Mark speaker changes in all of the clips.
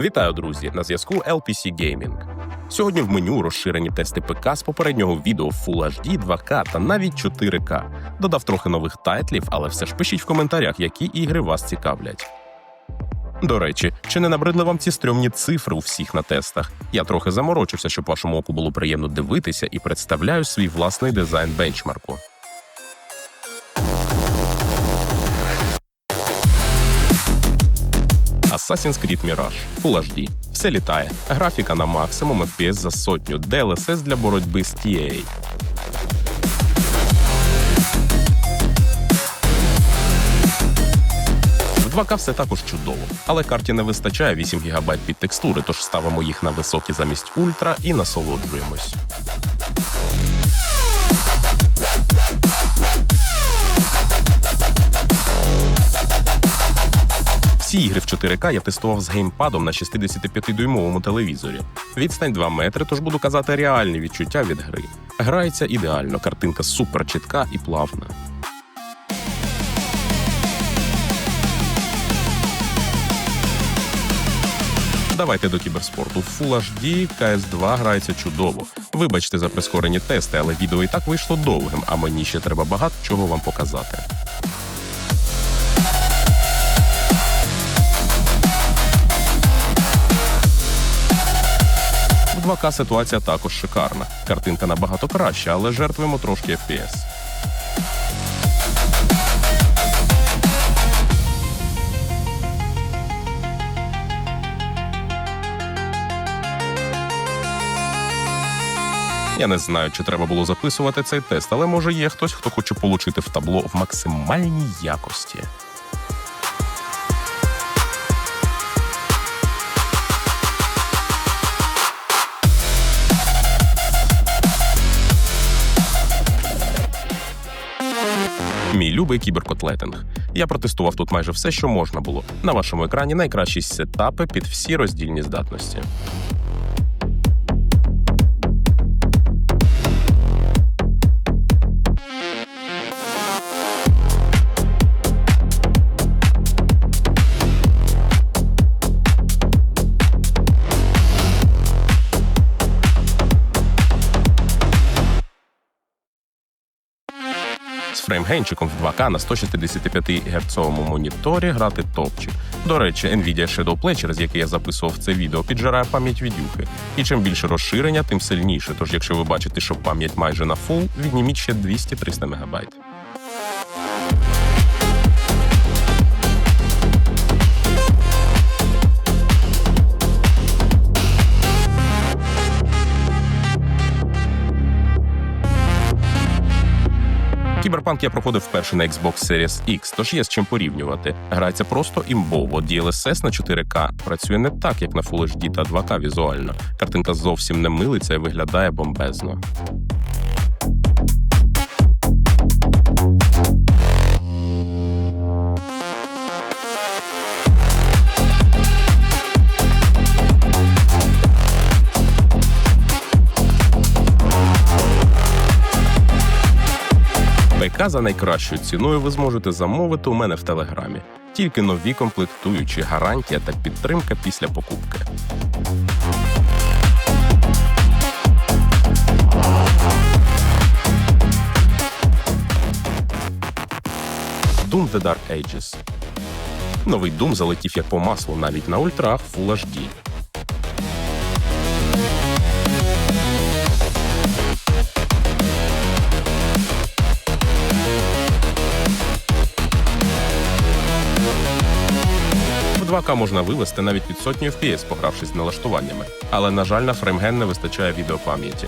Speaker 1: Вітаю, друзі! На зв'язку LPC Gaming. Сьогодні в меню розширені тести ПК з попереднього відео Full HD, 2К та навіть 4К. Додав трохи нових тайтлів, але все ж пишіть в коментарях, які ігри вас цікавлять. До речі, чи не набридли вам ці стрьомні цифри у всіх на тестах? Я трохи заморочився, щоб вашому оку було приємно дивитися і представляю свій власний дизайн бенчмарку. Assassin's Creed Mirage Full HD. Все літає. Графіка на максимум, FPS за сотню, DLSS для боротьби з TA. В 2К все також чудово, але карті не вистачає 8 ГБ під текстури, тож ставимо їх на високі замість ультра і насолоджуємось. Всі ігри в 4К я тестував з геймпадом на 65-дюймовому телевізорі. Відстань 2 метри, тож буду казати реальні відчуття від гри. Грається ідеально, картинка супер чітка і плавна. Давайте до кіберспорту. Full HD CS2 грається чудово. Вибачте за прискорені тести, але відео і так вийшло довгим, а мені ще треба багато чого вам показати. 2К ситуація також шикарна. Картинка набагато краща, але жертвуємо трошки FPS. Я не знаю, чи треба було записувати цей тест, але може є хтось, хто хоче получити в табло в максимальній якості. Любий кіберкотлетинг. Я протестував тут майже все, що можна було. На вашому екрані найкращі сетапи під всі роздільні здатності. Фреймгенчиком в 2К на 165 Гц моніторі грати топчик. До речі, Nvidia Shadow Play, через який я записував це відео, піджирає пам'ять відюхи. І чим більше розширення, тим сильніше. Тож, якщо ви бачите, що пам'ять майже на фул, відніміть ще 200-300 МБ. Кіберпанк я проходив вперше на Xbox Series X, тож є з чим порівнювати. Грається просто імбово. DLSS на 4К працює не так, як на Full HD та 2К візуально. Картинка зовсім не милиться і виглядає бомбезно. ПК за найкращою ціною ви зможете замовити у мене в телеграмі. Тільки нові комплектуючі, гарантія та підтримка після покупки. Doom The Dark Ages. Новий Doom залетів як по маслу навіть на ультрах Full HD. 2К можна вивести навіть під сотню FPS, погравшись з налаштуваннями. Але, на жаль, на фреймген не вистачає відеопам'яті.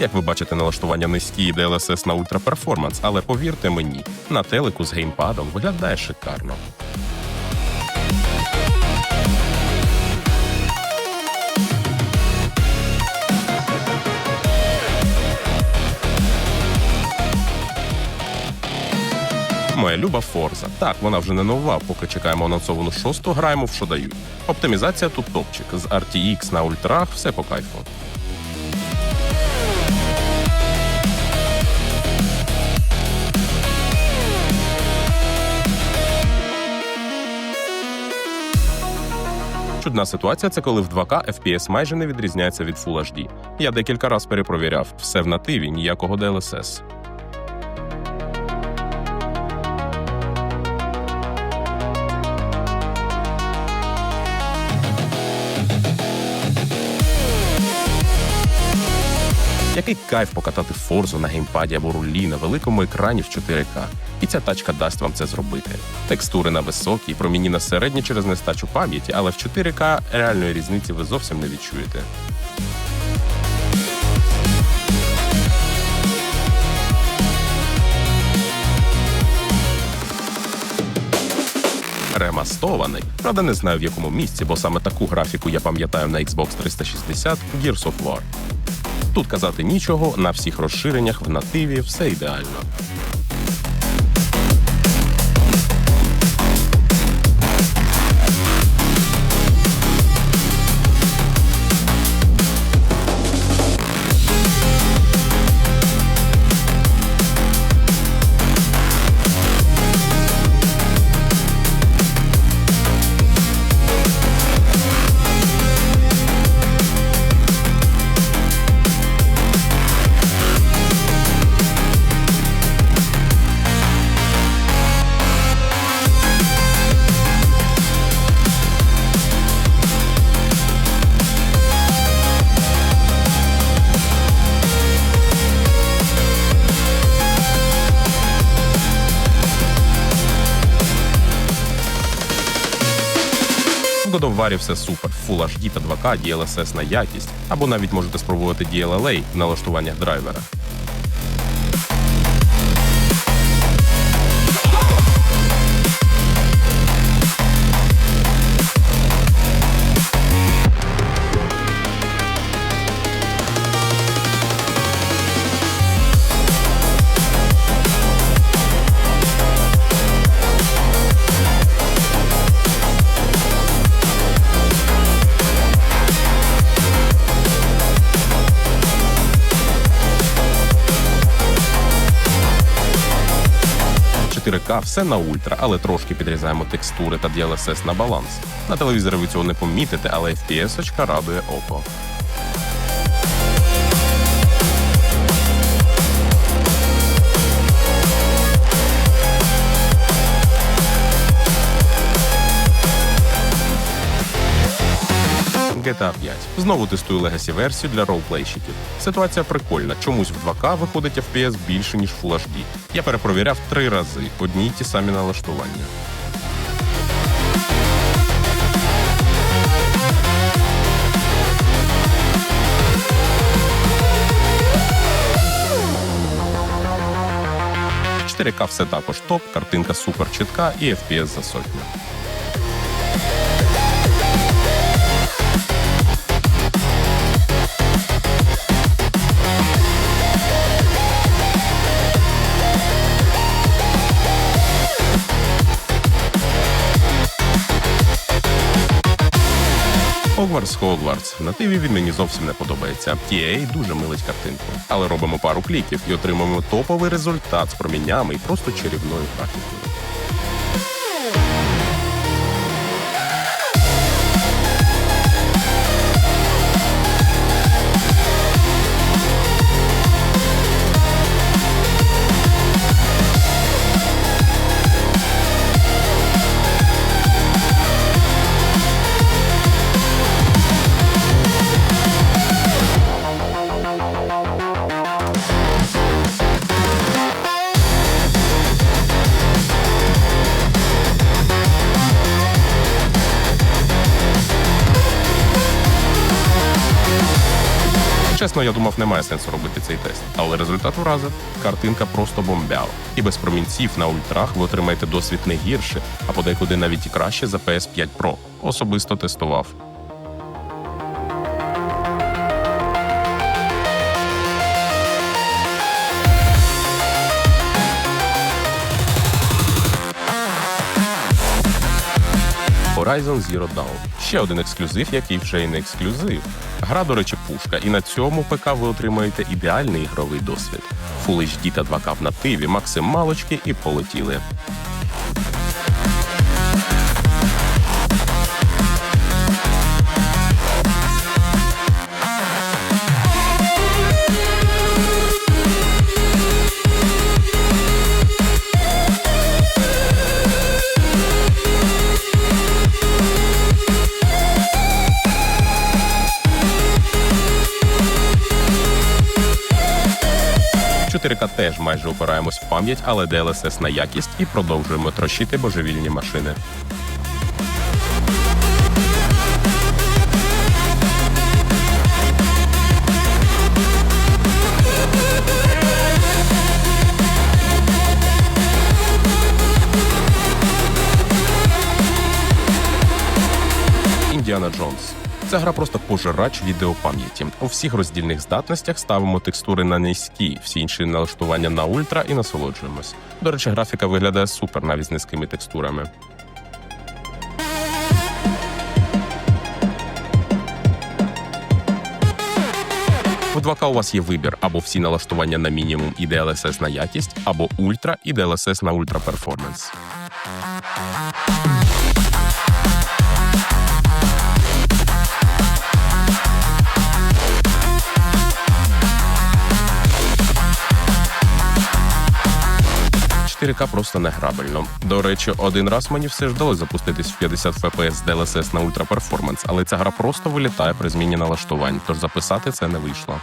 Speaker 1: Як ви бачите, налаштування низькі і DLSS на Performance, але повірте мені, на телеку з геймпадом виглядає шикарно. моя люба Форза. Так, вона вже не нова, поки чекаємо анонсовану шосту, граємо в що дають. Оптимізація тут топчик. З RTX на ультрах все по кайфу. Чудна ситуація це коли в 2К FPS майже не відрізняється від Full HD. Я декілька раз перепровіряв все в нативі, ніякого DLSS. Який кайф покатати форзу на геймпаді або рулі на великому екрані в 4К. І ця тачка дасть вам це зробити. Текстури на високій, проміні на середні через нестачу пам'яті, але в 4К реальної різниці ви зовсім не відчуєте. Ремастований. Правда, не знаю в якому місці, бо саме таку графіку я пам'ятаю на Xbox 360 Gears of War. Тут казати нічого, на всіх розширеннях в нативі все ідеально. God все супер. Full HD та 2K, DLSS на якість, або навіть можете спробувати DLLA в налаштуваннях драйвера. – 4К все на ультра, але трошки підрізаємо текстури та DLSS на баланс. На телевізорі ви цього не помітите, але FPS-очка радує око. GTA 5. Знову тестую Legacy версію для ролплейщиків. Ситуація прикольна. Чомусь в 2К виходить FPS більше, ніж Full HD. Я перепровіряв три рази одні й ті самі налаштування. В 4К все також топ, картинка супер чітка і FPS за сотню. Хогвартс. На тиві він мені зовсім не подобається. TA дуже милить картинку. Але робимо пару кліків і отримаємо топовий результат з проміннями і просто чарівною графікою. Чесно, я думав, немає сенсу робити цей тест, але результат вразив. Картинка просто бомбяла. І без промінців на ультрах ви отримаєте досвід не гірше, а подекуди навіть і краще за PS5 Pro. Особисто тестував. Horizon Zero Dawn. Ще один ексклюзив, який вже й не ексклюзив. Гра, до речі, пушка, і на цьому ПК ви отримаєте ідеальний ігровий досвід. Full HD та 2К в нативі, максималочки і полетіли. Теж майже опираємось в пам'ять, але DLSS на якість і продовжуємо трощити божевільні машини. Ця гра просто пожирач відеопам'яті. У всіх роздільних здатностях ставимо текстури на низькі, всі інші налаштування на ультра і насолоджуємось. До речі, графіка виглядає супер навіть з низькими текстурами. В 2К у вас є вибір або всі налаштування на мінімум і DLSS на якість, або ультра і DLSS на ультра перформанс. К просто неграбельно. До речі, один раз мені все ж вдалося запуститись в 50 FPS DLSS на Ultra Performance, але ця гра просто вилітає при зміні налаштувань, тож записати це не вийшло.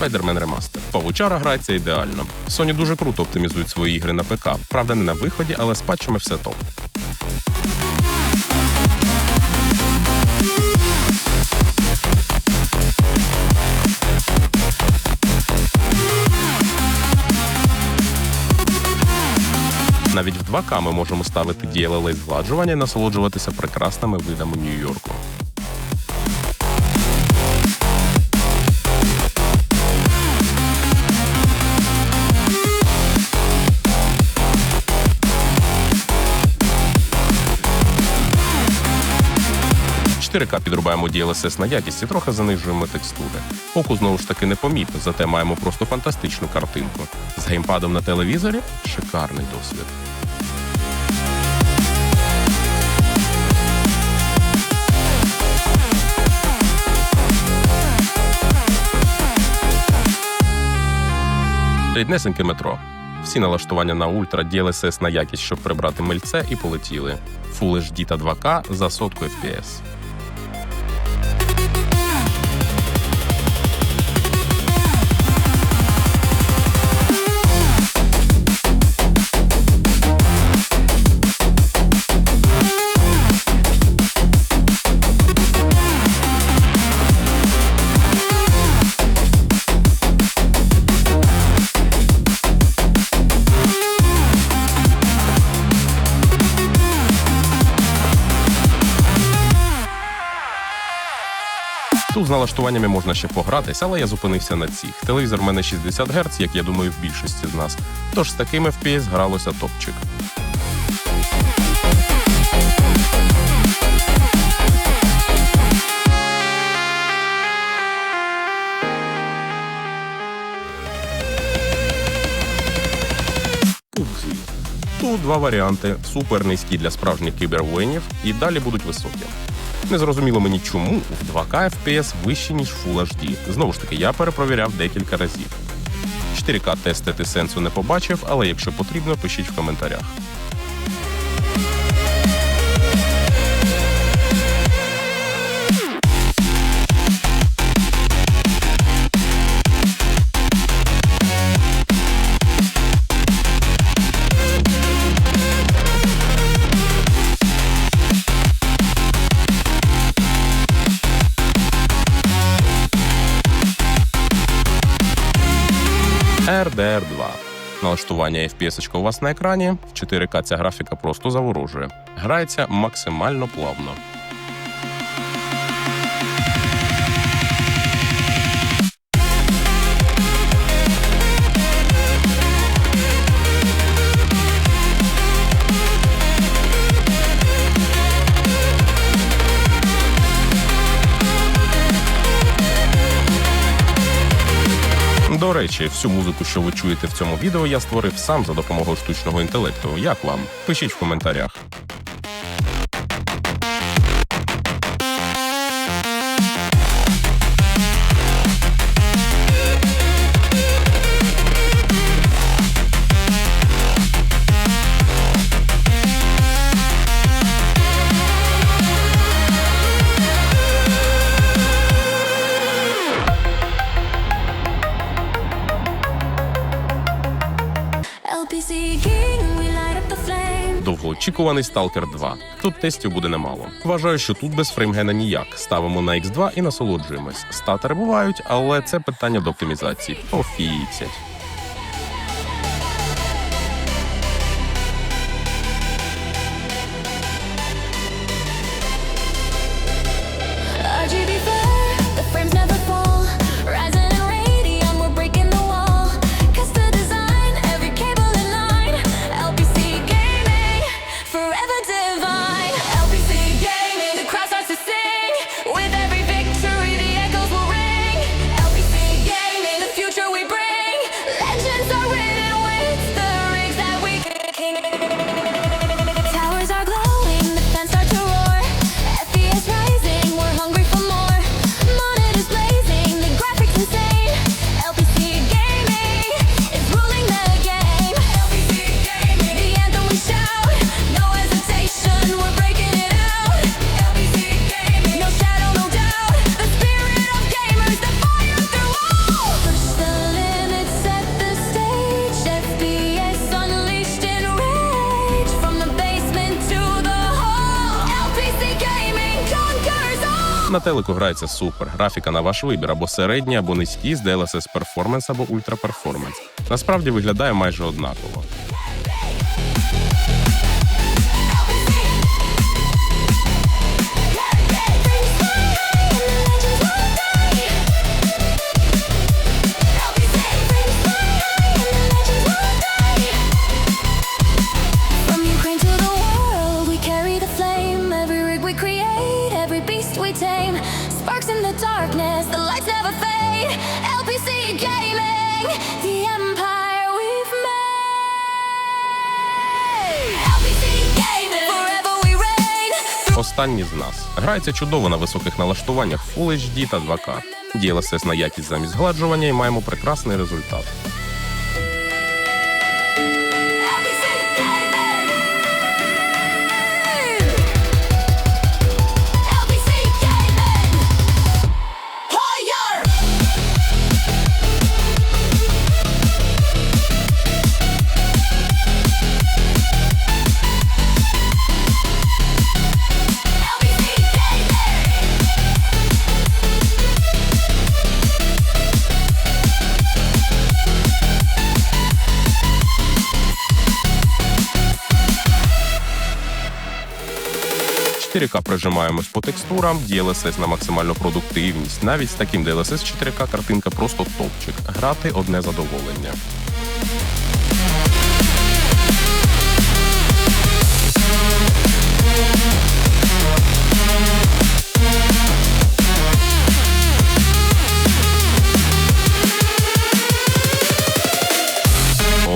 Speaker 1: Spider-Man Remaster. Павучара грається ідеально. Sony дуже круто оптимізують свої ігри на ПК. Правда, не на виході, але з патчами все топ. Навіть в 2К ми можемо ставити DLLA згладжування і насолоджуватися прекрасними видами Нью-Йорку. К підрубаємо DLSS на якість і трохи занижуємо текстури. Оку знову ж таки непомітно, зате маємо просто фантастичну картинку. З геймпадом на телевізорі шикарний досвід. Ріднесеньке метро. Всі налаштування на ультра, DLSS на якість, щоб прибрати мильце, і полетіли. Full HD та 2К за сотку FPS. З налаштуваннями можна ще погратись, але я зупинився на цих. Телевізор в мене 60 Гц, як я думаю, в більшості з нас. Тож з такими FPS гралося топчик. Тут два варіанти: супер низькі для справжніх кібервоїнів, і далі будуть високі. Не зрозуміло мені, чому в 2К FPS вище, ніж Full HD. Знову ж таки, я перепровіряв декілька разів. 4К тестити сенсу не побачив, але якщо потрібно, пишіть в коментарях. RDR 2. Налаштування FPS у вас на екрані. В 4К ця графіка просто заворожує. Грається максимально плавно. Речі, всю музику, що ви чуєте в цьому відео, я створив сам за допомогою штучного інтелекту. Як вам? Пишіть в коментарях. Довгоочікуваний Stalker 2. Тут тестів буде немало. Вважаю, що тут без фреймгена ніяк. Ставимо на X2 і насолоджуємось. Статери бувають, але це питання до оптимізації. Пофіцять. На телеку грається супер. Графіка на ваш вибір або середній, або низькі з DLSS Performance або Ultra Performance. Насправді виглядає майже однаково.
Speaker 2: Sparks in the darkness, the lights never fade. LPC Gaming, the empire we've made. LPC Gaming, forever we reign.
Speaker 1: Останні з нас. Грається чудово на високих налаштуваннях Full HD та 2K. DLSS на якість замість згладжування і маємо прекрасний результат. 4К прижимаємось по текстурам, DLSS на максимальну продуктивність. Навіть з таким DLSS 4К картинка просто топчик. Грати одне задоволення.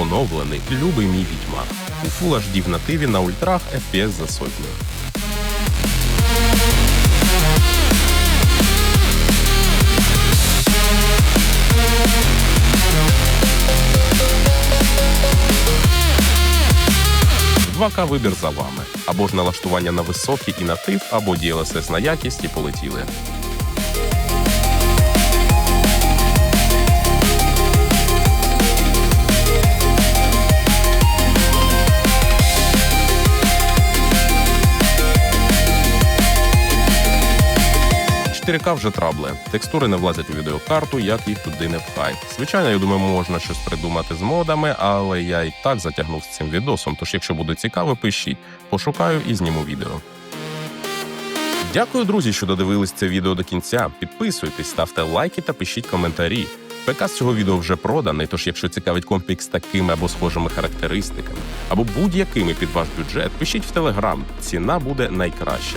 Speaker 1: Оновлений любий мій відьмак. У Full HD в нативі на ультрах FPS за сотню. Два-ка вибір за вами. Або ж налаштування на високий і натив, або DLSS на якість і полетіли. К вже трабле. Текстури не влазять у відеокарту, як їх туди не пхай. Звичайно, я думаю, можна щось придумати з модами, але я і так затягнув з цим відосом. Тож, якщо буде цікаво, пишіть. Пошукаю і зніму відео. Дякую, друзі, що додивились це відео до кінця. Підписуйтесь, ставте лайки та пишіть коментарі. ПК з цього відео вже проданий, тож якщо цікавить компік з такими або схожими характеристиками, або будь-якими під ваш бюджет, пишіть в телеграм. Ціна буде найкраща.